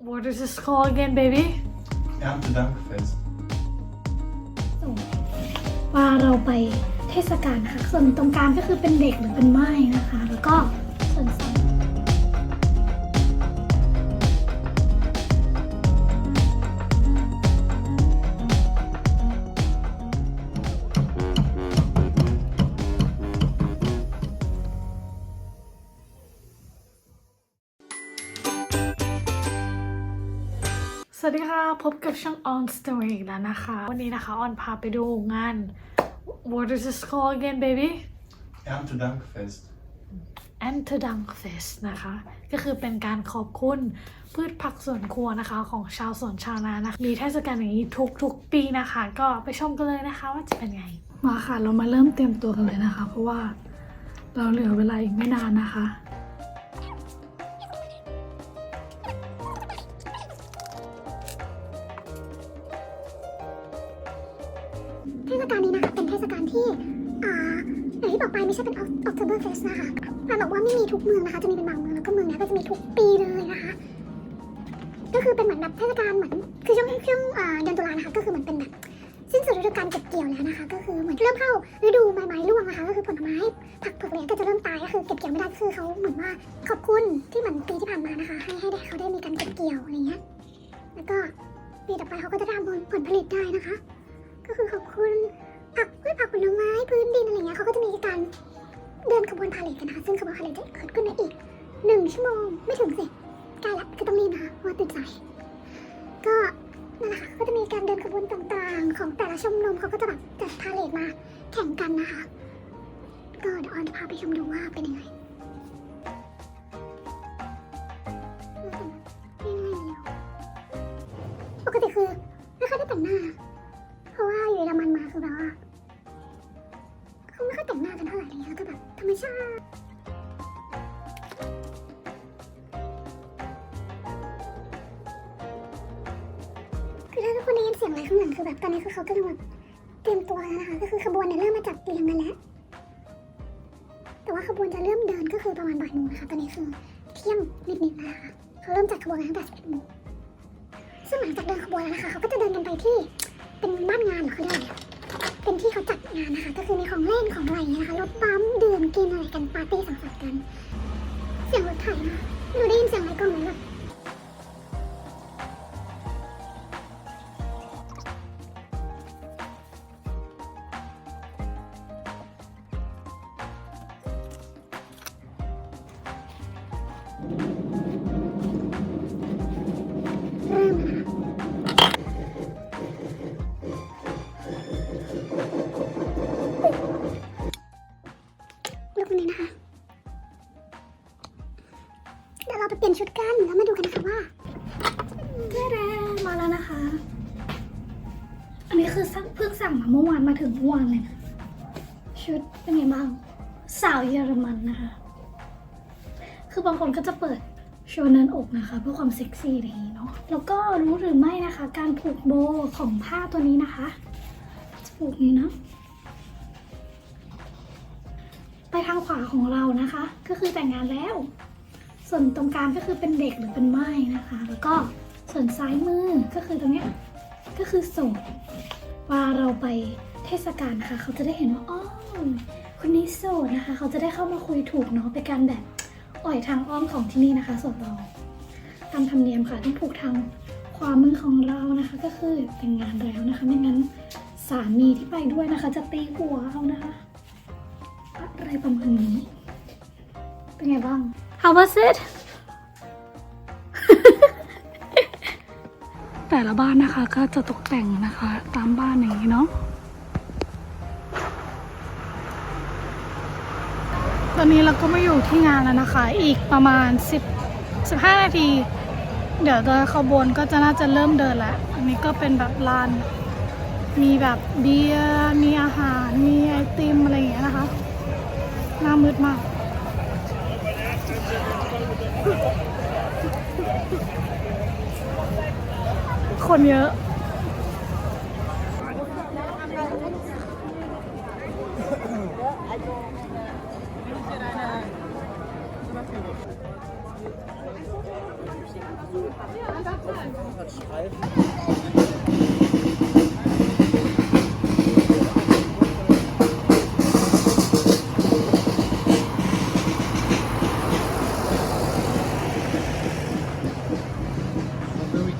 What is this called again, baby? Erntedankfest. ว่าเราไปเทศกาลนะคะส่วนตรงกลางก็คือเป็นเด็กหรือเป็นไม้นะคะ แล้วก็ส่วนสอง วัสดีค่ะ พบกับช่อง On Story อีกแล้วนะคะ วันนี้นะคะ ออนพาไปดูงาน What is this called again, baby? Erntedankfest. a n t e d a n k Fest นะคะ ก็คือเป็นการขอบคุณพืชผักสวนครัวนะคะ ของชาวสวนชาวนานะคะมีเทศกาลอย่างนี้ทุกๆปีนะคะ ก็ไปชมกันเลยนะคะว่าจะเป็นไง มาค่ะ เรามาเริ่มเตรียมตัวกันเลยนะคะ เพราะว่าเราเหลือเวลาอีกไม่นานนะคะ October Fest นะคะมาบอกว่าไม่มีทุกเมืองนะคะ จะมีเป็นบางเมืองแล้วก็เมืองนี้ก็จะมีทุกปีเลยนะคะ ก็คือเป็นเหมือนแบบเทศกาลเหมือนคือช่วงช่วงเดือนตุลานะคะก็คือเหมือนเป็นแบบสิ้นสุดฤดูกาลเก็บเกี่ยวแล้วนะคะ ก็คือเหมือนเริ่มเข้าฤดูใบไม้ร่วงนะคะ ก็คือผลไม้ผักเผือกเนี่ยก็จะเริ่มตายก็คือเก็บเกี่ยวไม่ได้คือเขาเหมือนว่าขอบคุณที่เหมือนปีที่ผ่านมานะคะ ให้ให้ได้เขาได้มีการเก็บเกี่ยวอะไรเงี้ยแล้วก็ปีต่อไปเขาก็จะทำผลผลผลิตได้นะคะ ก็คือขอบคุณผักพืชผักผลไม้พื้นดินอะไรเงี้ยเขาก็จะมีการ เดินขบวนพาเหรดกันนะคะซึ่งขบวนพาเหรดจะเกิดขึ้นในอีกหนึ่งชั่วโมงไม่ถึงสิใกล้ละคือต้องรีบนะคะว่าตื่นสายก็นั่นแหละค่ะก็จะมีการเดินขบวนต่างๆ ของแต่ละชมรมเขาก็จะแบบจัดพาเหรดมาแข่งกันนะคะก็เดี๋ยวออนจะพาไปชมดูว่าเป็นยังไงปกติคือไม่ค่อยได้แต่งหน้า เพราะว่าอยู่เยอรมันมาคือแบบว่า แล้วก็แบบธรรมชาติคือถ้าทุกคนได้ยินเสียงอะไรข้างหลังคือแบบตอนนี้คือเขากำลังแบบเตรียมตัวแล้วนะคะก็คือขบวนเนี่ยเริ่มมาจัดเรียงกันแล้วแต่ว่าขบวนจะเริ่มเดินก็คือประมาณบ่ายโมงนะคะตอนนี้คือเที่ยงนิดๆแล้วนะคะเขาเริ่มจัดขบวนกันตั้งแต่11โมงซึ่งหลังจากเดินขบวนแล้วนะคะเขาก็จะเดินกันไปที่เป็นบ้านงานหรอเขาเรียกอะไร เป็นที่เขาจัดงานนะคะ ก็คือมีของเล่นของอะไรเงี้ยนะคะรถบัมดื่มกินอะไรกันปาร์ตี้สังสรรค์กัน เสียงรถไถนะคะหนูได้ยินเสียงอะไรกล้องไหมแบบ เดี๋ยวเราไปเปลี่ยนชุดกันแล้วมาดูกันนะคะว่าเจ๊แดงมาแล้วนะคะ อันนี้คือสั่งเพิ่งสั่งมาเมื่อวานมาถึงเมื่อวานเลยนะชุดเป็นไงบ้างสาวเยอรมันนะคะ คือบางคนก็จะเปิดโชว์เนินอกนะคะ เพื่อความเซ็กซี่อะไรอย่างนี้เนาะแล้วก็รู้หรือไม่นะคะ การผูกโบของผ้าตัวนี้นะคะจะผูกนี้นะไปทางขวาของเรานะคะ ก็คือแต่งงานแล้ว ส่วนตรงกลางก็คือเป็นเด็กหรือเป็นไม้นะคะ แล้วก็ส่วนซ้ายมือก็คือตรงเนี้ยก็คือโสดว่าเราไปเทศกาลนะคะเขาจะได้เห็นว่าอ๋อคนนี้โสดนะคะ เขาจะได้เข้ามาคุยถูกเนาะเป็นการแบบอ่อยทางอ้อมของที่นี่นะคะโสดเราตามธรรมเนียมค่ะต้องผูกทางขวามมือของเรานะคะ ก็คือแต่งงานแล้วนะคะ ไม่งั้นสามีที่ไปด้วยนะคะ จะตีหัวเอานะคะอะไรประมาณนี้ เป็นไงบ้าง How was it แต่ละบ้านนะคะก็จะตกแต่งนะคะ ตามบ้านอย่างนี้เนาะตอนนี้เราก็มาอยู่ที่งานแล้วนะคะ อีกประมาณ 10 15 นาที เดี๋ยวเดินขบวนก็จะน่าจะเริ่มเดินแล้ว อันนี้ก็เป็นแบบลาน มีแบบเบียร์ มีอาหาร มีไอติมอะไรอย่างเงี้ยนะคะ หน้ามืดมาก คนเยอะเ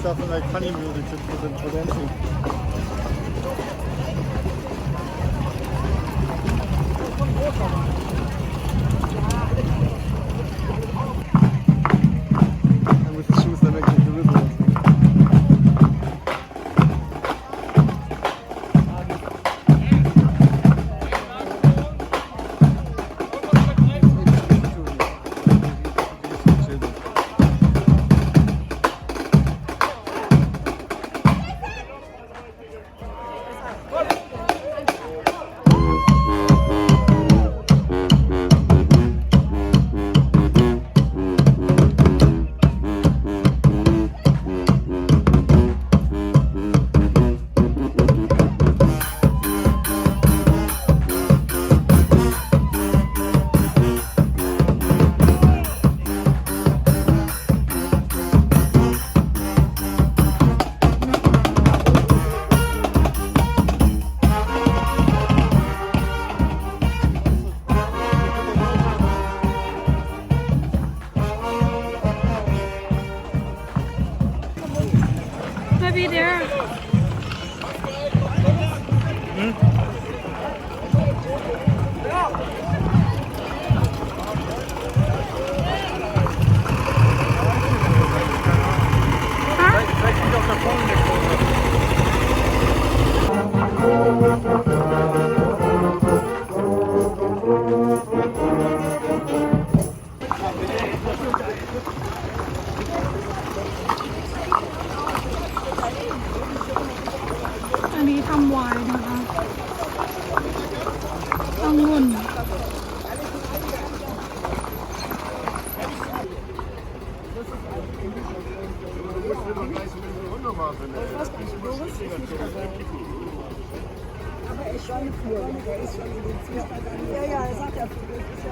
stuff and like honeymow that you're put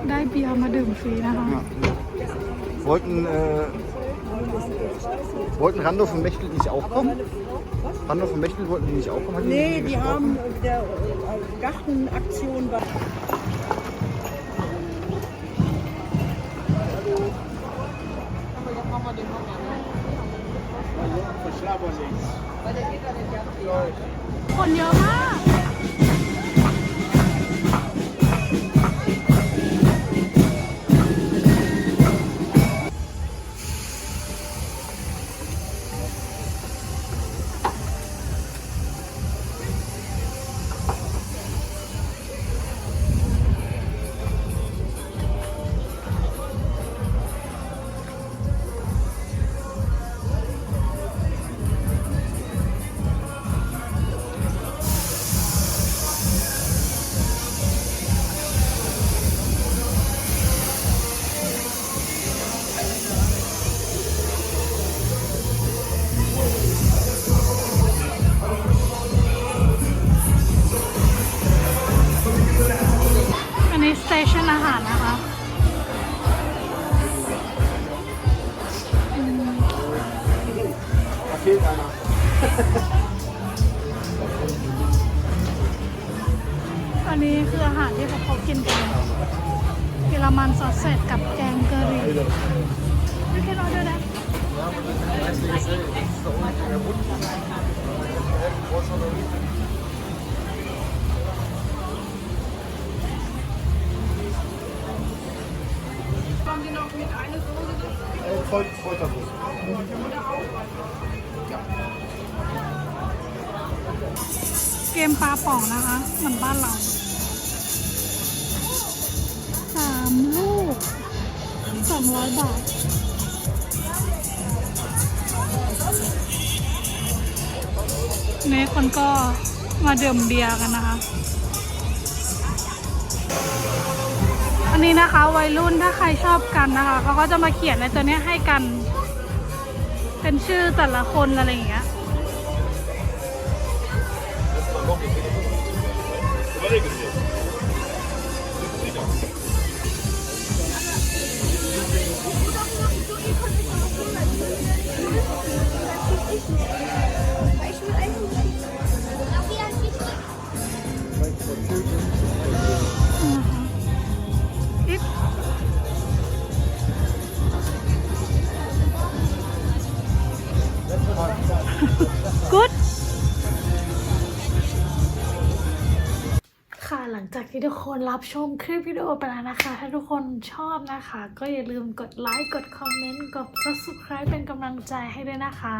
ได้เบียร์มาดื่มฟรีนะคะ Wollten, äh, wollten Randolph und Mechtel nicht auch kommen? Randolph und Mechtel wollten die nicht auch kommen? Nee, die gesprochen? haben der Gartenaktion war. Schlabberlings. คนเยอะมาก เตชันอาหารนะคะอันนี้คืออาหารที่พวกเขากินกันเยอรมันซอสเสร็จกับแกงกะหรี่ไม่เคยรอด้วยนะ เกมปลาป่องนะคะ เหมือนบ้านเราสามลูกสองร้อยบาท นี่คนก็มาดื่มเบียร์กันนะคะ นนี้นะคะวัยรุ่นถ้าใครชอบกันนะคะเขาก็จะมาเขียนในตัวนี้ให้กัน เป็นชื่อแต่ละคนอะไรอย่างเงี้ย It กู๊ดค่ะหลังจากที่ทุกคนรับชมคลิปวิดีโอไปแล้วนะคะ ถ้าทุกคนชอบนะคะ ก็อย่าลืมกดไลค์ กดคอมเมนต์ กด subscribe เป็นกำลังใจให้ด้วยนะคะ